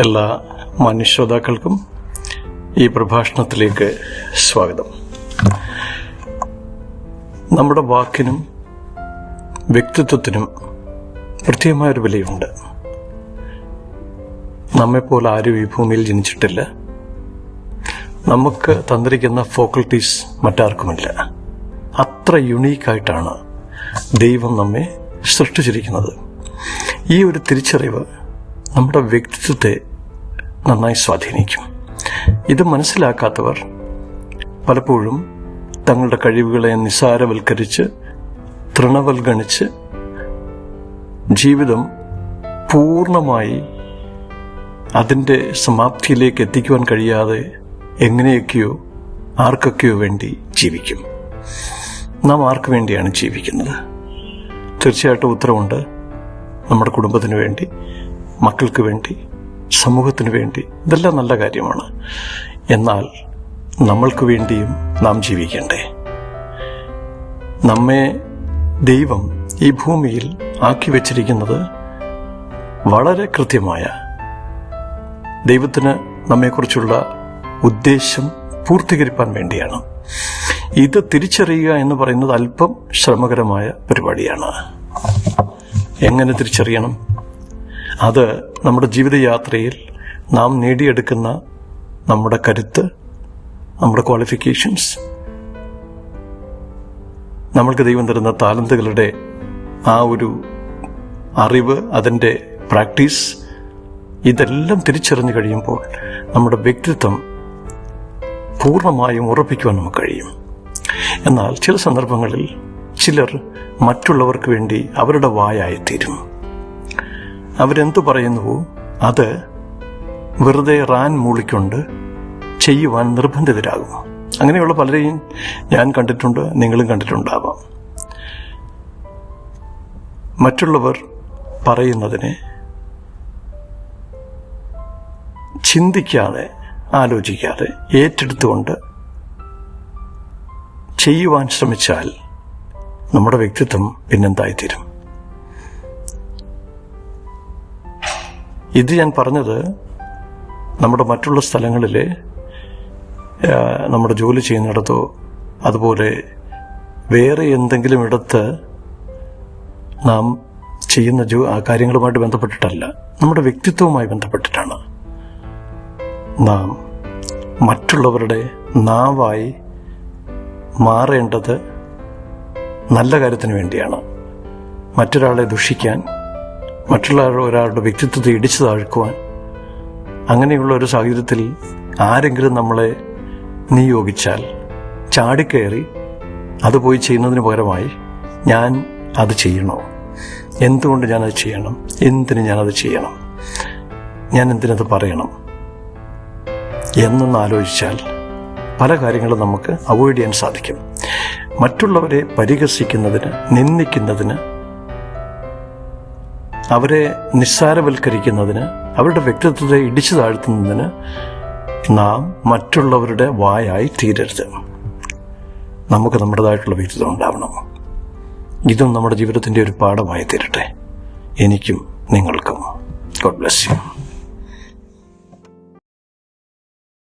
എല്ലാ മനുഷ്യതാക്കൾക്കും ഈ പ്രഭാഷണത്തിലേക്ക് സ്വാഗതം. നമ്മുടെ വാക്കിനും വ്യക്തിത്വത്തിനും കൃത്യമായൊരു വിലയുണ്ട്. നമ്മെപ്പോലെ ആരും ഈ ഭൂമിയിൽ ജനിച്ചിട്ടില്ല. നമുക്ക് തന്നിരിക്കുന്ന ഫോക്കൽറ്റീസ് മറ്റാർക്കുമില്ല. അത്ര യുണീക്കായിട്ടാണ് ദൈവം നമ്മെ സൃഷ്ടിച്ചിരിക്കുന്നത്. ഈ ഒരു തിരിച്ചറിവ് നമ്മുടെ വ്യക്തിത്വത്തെ നന്നായി സ്വാധീനിക്കും. ഇത് മനസ്സിലാക്കാത്തവർ പലപ്പോഴും തങ്ങളുടെ കഴിവുകളെ നിസാരവൽക്കരിച്ച് തൃണവൽഗണിച്ച് ജീവിതം പൂർണമായി അതിന്റെ സമാപ്തിയിലേക്ക് എത്തിക്കുവാൻ കഴിയാതെ എങ്ങനെയൊക്കെയോ ആർക്കൊക്കെയോ വേണ്ടി ജീവിക്കും. നാം ആർക്ക് വേണ്ടിയാണ് ജീവിക്കുന്നത്? തീർച്ചയായിട്ടും ഉത്തരവുണ്ട്. നമ്മുടെ കുടുംബത്തിന് വേണ്ടി മക്കൾക്ക് വേണ്ടി സമൂഹത്തിന് വേണ്ടി. ഇതെല്ലാം നല്ല കാര്യമാണ്. എന്നാൽ നമ്മൾക്ക് വേണ്ടിയും നാം ജീവിക്കണ്ടേ? നമ്മെ ദൈവം ഈ ഭൂമിയിൽ ആക്കി വച്ചിരിക്കുന്നത് വളരെ കൃത്യമായ ദൈവത്തിന് നമ്മെക്കുറിച്ചുള്ള ഉദ്ദേശം പൂർത്തീകരിക്കാൻ വേണ്ടിയാണ്. ഇത് തിരിച്ചറിയുക എന്ന് പറയുന്നത് അല്പം ശ്രമകരമായ പരിപാടിയാണ്. എങ്ങനെ തിരിച്ചറിയണം? അത് നമ്മുടെ ജീവിതയാത്രയിൽ നാം നേടിയെടുക്കുന്ന നമ്മുടെ കരുത്ത് നമ്മുടെ ക്വാളിഫിക്കേഷൻസ് നമ്മൾക്ക് ദൈവം തരുന്ന താലന്തുകളുടെ ആ ഒരു അറിവ് അതിന്റെ പ്രാക്ടീസ് ഇതെല്ലാം തിരിച്ചറിഞ്ഞു കഴിയുമ്പോൾ നമ്മുടെ വ്യക്തിത്വം പൂർണമായും ഉറപ്പിക്കുവാൻ നമുക്ക് കഴിയും. എന്നാൽ ചില സന്ദർഭങ്ങളിൽ ചിലർ മറ്റുള്ളവർക്ക് വേണ്ടി അവരുടെ വായായിത്തീരും അവരെന്തു പറയുന്നുവോ? അത് വെറുതെ റാൻ മൂളിക്കൊണ്ട് ചെയ്യുവാൻ നിർബന്ധിതരാകും അങ്ങനെയുള്ള പലരെയും ഞാൻ കണ്ടിട്ടുണ്ട് നിങ്ങളും കണ്ടിട്ടുണ്ടാവാം. മറ്റുള്ളവർ പറയുന്നതിനെ ചിന്തിക്കാതെ ആലോചിക്കാതെ ഏറ്റെടുത്തുകൊണ്ട് ചെയ്യുവാൻ ശ്രമിച്ചാൽ നമ്മുടെ വ്യക്തിത്വം പിന്നെന്തായിത്തീരും? ഇത് ഞാൻ പറഞ്ഞത് നമ്മുടെ മറ്റുള്ള സ്ഥലങ്ങളിൽ നമ്മുടെ ജോലി ചെയ്യുന്നിടത്തോ അതുപോലെ വേറെ എന്തെങ്കിലും ഇടത്ത് നാം ചെയ്യുന്ന ജോ ആ കാര്യങ്ങളുമായിട്ട് ബന്ധപ്പെട്ടിട്ടല്ല. നമ്മുടെ വ്യക്തിത്വവുമായി ബന്ധപ്പെട്ടിട്ടാണ് നാം മറ്റുള്ളവരുടെ നാവായി മാറേണ്ടത് നല്ല കാര്യത്തിന് വേണ്ടിയാണ്. മറ്റൊരാളെ ദുഷിക്കാൻ മറ്റുള്ള ഒരാളുടെ വ്യക്തിത്വത്തെ ഇടിച്ചു താഴ്ക്കുവാൻ അങ്ങനെയുള്ള ഒരു സാഹചര്യത്തിൽ ആരെങ്കിലും നമ്മളെ നിയോഗിച്ചാൽ ചാടിക്കയറി അത് പോയി ചെയ്യുന്നതിന് പകരമായി ഞാൻ അത് ചെയ്യണോ? എന്തുകൊണ്ട് ഞാനത് ചെയ്യണം? എന്തിന് ഞാനത് ചെയ്യണം? ഞാൻ എന്തിനത് പറയണം? എന്നൊന്ന് ആലോചിച്ചാൽ പല കാര്യങ്ങളും നമുക്ക് അവോയ്ഡ് ചെയ്യാൻ സാധിക്കും. മറ്റുള്ളവരെ പരിഹസിക്കുന്നതിന് നിന്ദിക്കുന്നതിന് അവരെ നിസ്സാരവൽക്കരിക്കുന്നതിന് അവരുടെ വ്യക്തിത്വത്തെ ഇടിച്ചു താഴ്ത്തുന്നതിന് നാം മറ്റുള്ളവരുടെ വായായി തീരരുത്. നമുക്ക് നമ്മുടേതായിട്ടുള്ള വ്യക്തിത്വം ഉണ്ടാവണം. ഇതും നമ്മുടെ ജീവിതത്തിന്റെ ഒരു പാഠമായി തീരട്ടെ. എനിക്കും നിങ്ങൾക്കും. God bless you